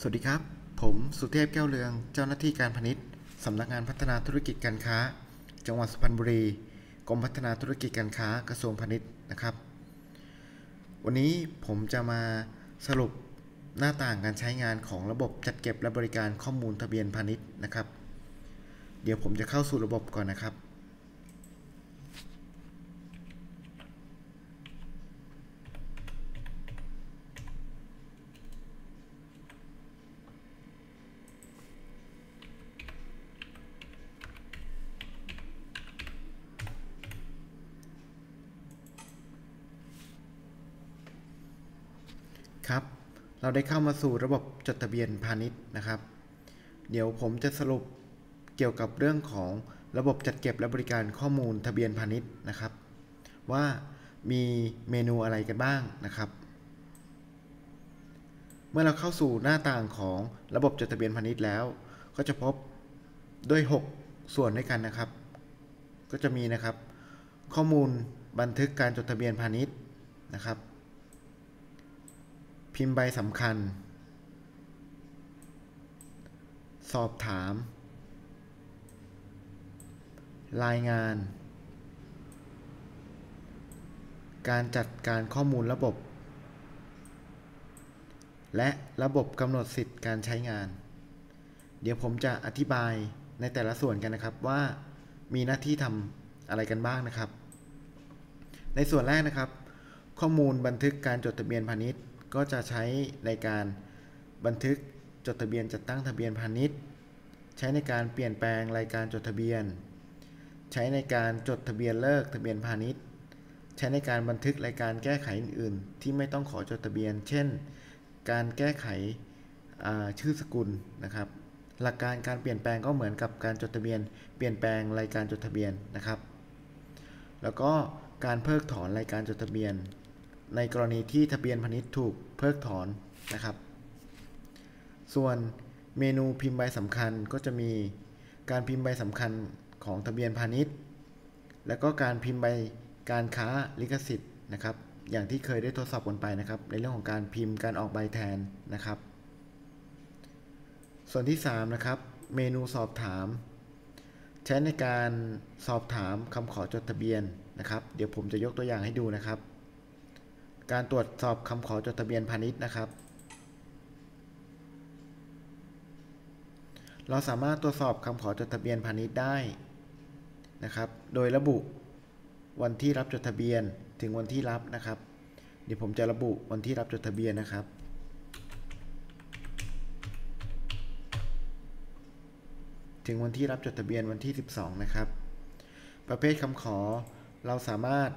สวัสดีครับ ผมสุเทพแก้วเรือง เจ้าหน้าที่การพาณิชย์สำนักงานพัฒนาธุรกิจการค้า จังหวัดสุพรรณบุรี กรมพัฒนาธุรกิจการค้ากระทรวงพาณิชย์นะครับ วันนี้ผมจะมาสรุปหน้าต่างการใช้งานของระบบจัดเก็บและบริการข้อมูลทะเบียนพาณิชย์นะครับ เดี๋ยวผมจะเข้าสู่ระบบก่อนนะครับ เราได้เข้ามาสู่ระบบจดทะเบียนพาณิชย์นะครับ เดี๋ยวผมจะสรุปเกี่ยวกับเรื่องของระบบจัดเก็บและบริการข้อมูลทะเบียนพาณิชย์นะครับ ว่ามีเมนูอะไรกันบ้างนะครับ เมื่อเราเข้าสู่หน้าต่างของระบบจดทะเบียนพาณิชย์แล้ว ก็จะพบด้วย 6 ส่วนด้วยกันนะครับ ก็จะมีนะครับ ข้อมูลบันทึกการจดทะเบียนพาณิชย์นะครับ พิมพ์ใบสำคัญ สอบถาม รายงาน การจัดการข้อมูลระบบ และระบบกำหนดสิทธิ์การใช้งาน เดี๋ยวผมจะอธิบายในแต่ละส่วนกันนะครับว่ามีหน้าที่ทำอะไรกันบ้างนะครับ ในส่วนแรกนะครับ ข้อมูลบันทึกการจดทะเบียนพาณิชย์ ก็จะใช้ในการบันทึกจดทะเบียนจัดตั้งทะเบียนพาณิชย์ ใช้ในการเปลี่ยนแปลงรายการจดทะเบียน ใช้ในการจดทะเบียนเลิกทะเบียนพาณิชย์ ใช้ในการบันทึกรายการแก้ไขอื่นๆ ที่ไม่ต้องขอจดทะเบียน เช่น การแก้ไขชื่อสกุลนะครับ หลักการการเปลี่ยนแปลงก็เหมือนกับการจดทะเบียน เปลี่ยนแปลงรายการจดทะเบียนนะครับ แล้วก็การเพิกถอนรายการจดทะเบียน ในกรณีที่ทะเบียนพาณิชย์ถูก เพิกถอนนะครับ ส่วนเมนูพิมพ์ใบสำคัญก็จะมีการพิมพ์ใบสำคัญของทะเบียนพาณิชย์ แล้วก็การพิมพ์ใบการค้าลิขสิทธิ์นะครับ อย่างที่เคยได้ทดสอบกันไปนะครับ ในเรื่องของการพิมพ์การออกใบแทนนะครับ ส่วนที่3นะครับเมนูสอบถาม ใช้ในการสอบถามคำขอจดทะเบียนนะครับ เดี๋ยวผมจะยกตัวอย่างให้ดูนะครับ การตรวจสอบคำขอจดทะเบียนพาณิชย์นะครับ เราสามารถตรวจสอบคำขอจดทะเบียนพาณิชย์ได้นะครับ โดยระบุวันที่รับจดทะเบียนถึงวันที่รับนะครับ เดี๋ยวผมจะระบุวันที่รับจดทะเบียนนะครับถึงวันที่รับจดทะเบียนวันที่ 12 นะครับ ประเภทคำขอเราสามารถ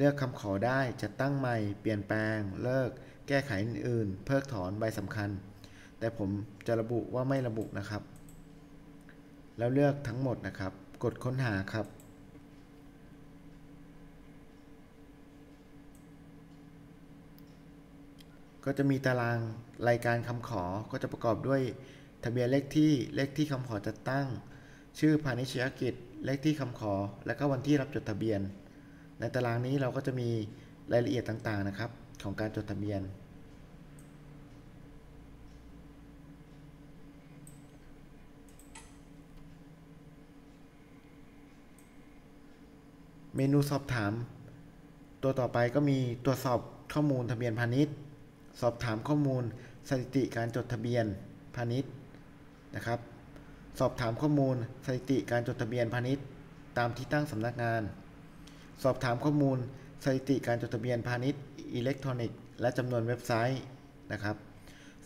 เลือกคำขอได้จะตั้งใหม่ เปลี่ยนแปลง เลิก แก้ไขอื่นๆเพิกถอนใบสำคัญ แต่ผมจะระบุว่าไม่ระบุนะครับ แล้วเลือกทั้งหมดนะครับ กดค้นหาครับ ก็จะมีตารางรายการคำขอก็จะประกอบด้วย ทะเบียนเลขที่เลขที่คำขอจัดตั้ง ชื่อพาณิชยกิจ เลขที่คำขอ และก็วันที่รับจดทะเบียน ในตารางนี้เราก็จะมีรายละเอียดต่างๆนะครับ ของการจดทะเบียน เมนูสอบถาม ตัวต่อไปก็มีตรวจสอบข้อมูลทะเบียนพาณิชย์ สอบถามข้อมูลสถิติการจดทะเบียนพาณิชย์นะครับ สอบถามข้อมูลสถิติการจดทะเบียนพาณิชย์ ตามที่ตั้งสำนักงาน สอบถามข้อมูลสถิติการจดทะเบียนพาณิชย์อิเล็กทรอนิกส์และจำนวนเว็บไซต์นะครับ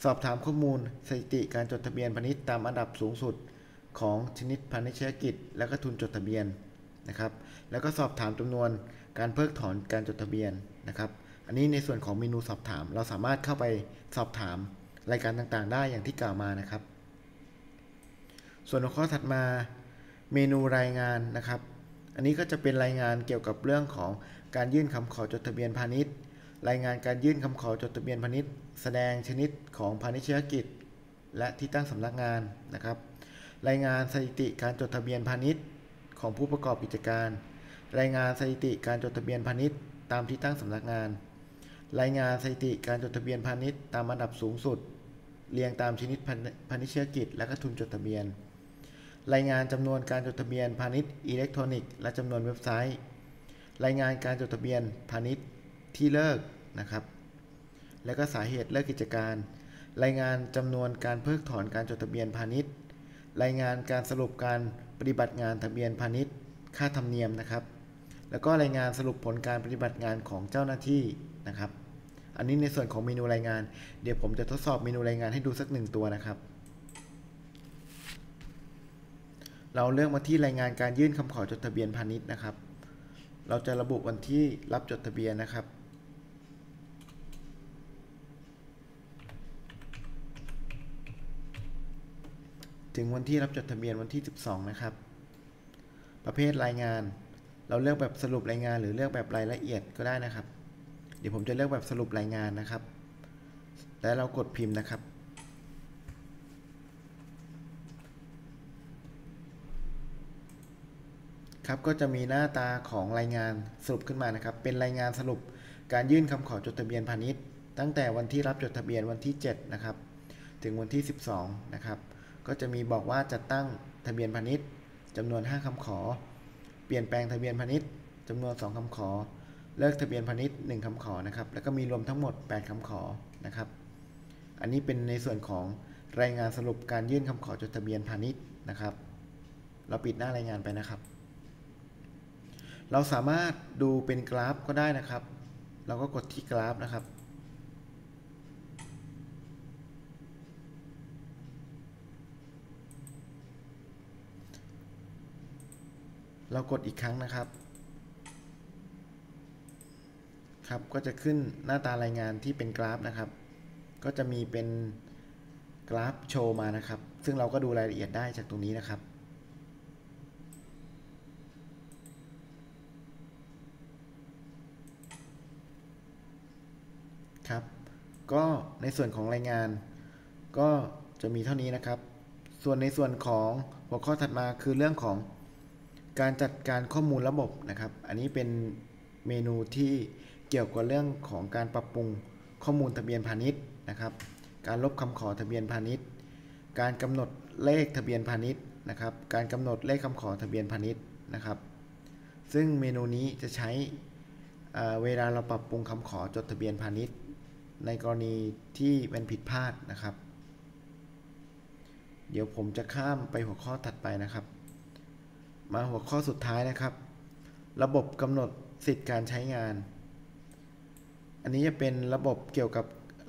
สอบถามข้อมูลสถิติการจดทะเบียนพาณิชย์ตามอันดับสูงสุดของชนิดพาณิชยกิจ และก็ทุนจดทะเบียนนะครับ แล้วก็สอบถามจำนวนการเพิกถอนการจดทะเบียนนะครับ อันนี้ในส่วนของเมนูสอบถาม เราสามารถเข้าไปสอบถามรายการต่างๆ ได้อย่างที่กล่าวมานะครับ ส่วนหัวข้อถัดมาเมนูรายงานนะครับ อันนี้ก็จะเป็นรายงานเกี่ยวกับเรื่องของการยื่นคำขอจดทะเบียนพาณิชย์ รายงานการยื่นคำขอจดทะเบียนพาณิชย์ แสดงชนิดของพาณิชยกิจ และที่ตั้งสำนักงานนะครับ รายงานสถิติการจดทะเบียนพาณิชย์ของผู้ประกอบกิจการ รายงานสถิติการจดทะเบียนพาณิชย์ ตามที่ตั้งสำนักงาน รายงานสถิติการจดทะเบียนพาณิชย์ตามอันดับสูงสุด เรียงตามชนิดพาณิชยกิจ และก็ทุนจดทะเบียน รายงานจำนวนการจดทะเบียนพาณิชย์อิเล็กทรอนิกส์และจำนวนเว็บไซต์ รายงานการจดทะเบียนพาณิชย์ที่เลิกนะครับ และก็สาเหตุเลิกกิจการ รายงานจำนวนการเพิกถอนการจดทะเบียนพาณิชย์ รายงานการสรุปการปฏิบัติงานทะเบียนพาณิชย์ ค่าธรรมเนียมนะครับ แล้วก็รายงานสรุปผลการปฏิบัติงานของเจ้าหน้าที่นะครับ อันนี้ในส่วนของเมนูรายงาน เดี๋ยวผมจะทดสอบเมนูรายงานให้ดูสักหนึ่งตัวนะครับ เราเลือกมาที่รายงานการยื่นคำขอจดทะเบียนพาณิชย์นะครับ เราจะระบุวันที่รับจดทะเบียนนะครับ ถึงวันที่รับจดทะเบียนวันที่ 12 นะครับ ประเภทรายงาน เราเลือกแบบสรุปรายงาน หรือเลือกแบบรายละเอียดก็ได้นะครับ เดี๋ยวผมจะเลือกแบบสรุปรายงานนะครับ แล้วเรากดพิมพ์นะครับ ครับก็จะมีหน้าตาของรายงานสรุปขึ้นมานะครับ เป็นรายงานสรุปการยื่นคำขอจดทะเบียนพาณิชย์ ตั้งแต่วันที่รับจดทะเบียนวันที่ 7 นะครับ ถึงวันที่ 12 นะครับ ก็จะมีบอกว่าจัดตั้งทะเบียนพาณิชย์จำนวน 5คำขอ เปลี่ยนแปลงทะเบียนพาณิชย์จำนวน 2คำขอ เลิกทะเบียนพาณิชย์ 1คำขอนะครับ แล้วก็มีรวมทั้งหมด 8คำขอนะครับ อันนี้เป็นในส่วนของรายงานสรุปการยื่นคำขอจดทะเบียนพาณิชย์นะครับ เราปิดหน้ารายงานไปนะครับ เราสามารถดูเป็นกราฟก็ได้นะครับ เราก็กดที่กราฟนะครับเรากดอีกครั้งนะครับ ครับ ก็จะขึ้นหน้าตารายงานที่เป็นกราฟนะครับ ก็จะมีเป็นกราฟโชว์มานะครับ ซึ่งเราก็ดูรายละเอียดได้จากตรงนี้นะครับ ก็ในส่วนของรายงาน ก็จะมีเท่านี้นะครับ ส่วนในส่วนของหัวข้อถัดมาคือเรื่องของการจัดการข้อมูลระบบนะครับ อันนี้เป็นเมนูที่เกี่ยวกับเรื่องของการปรับปรุงข้อมูลทะเบียนพาณิชย์นะครับ การลบคำขอทะเบียนพาณิชย์ การกำหนดเลขทะเบียนพาณิชย์นะครับ การกำหนดเลขคำขอทะเบียนพาณิชย์นะครับ ซึ่งเมนูนี้จะใช้เวลาเราปรับปรุงคำขอจดทะเบียนพาณิชย์ ในกรณีที่เป็นผิดพลาดนะครับ เดี๋ยวผมจะข้ามไปหัวข้อถัดไปนะครับ มาหัวข้อสุดท้ายนะครับ ระบบกำหนดสิทธิการใช้งาน อันนี้จะเป็นระบบเกี่ยวกับ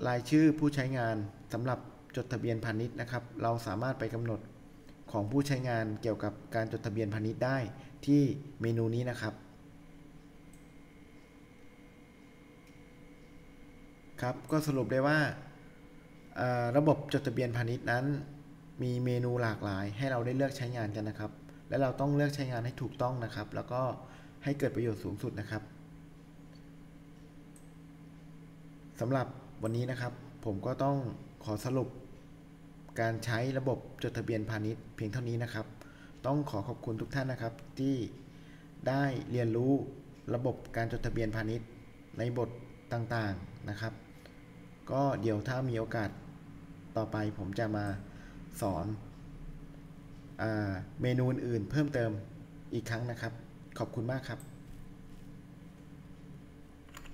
รายชื่อผู้ใช้งานสำหรับจดทะเบียนพาณิชย์นะครับ เราสามารถไปกำหนดของผู้ใช้งานเกี่ยวกับการจดทะเบียนพาณิชย์ได้ที่เมนูนี้นะครับ ครับก็สรุปได้ว่าระบบจดทะเบียนพาณิชย์นั้น มีเมนูหลากหลาย ให้เราได้เลือกใช้งานกันนะครับ และเราต้องเลือกใช้งานให้ถูกต้องนะครับ แล้วก็ให้เกิดประโยชน์สูงสุดนะครับสำหรับวันนี้นะครับ ผมก็ต้องขอสรุปการใช้ระบบจดทะเบียนพาณิชย์เพียงเท่านี้นะครับ ต้องขอขอบคุณทุกท่านนะครับ ที่ได้เรียนรู้ระบบการจดทะเบียนพาณิชย์ในบท ต่างๆนะครับ ก็เดี๋ยวถ้ามีโอกาสต่อไปผมจะมาสอนอเมนูอื่นเพิ่มเติมอีกครั้งนะครับ ขอบคุณมากครับ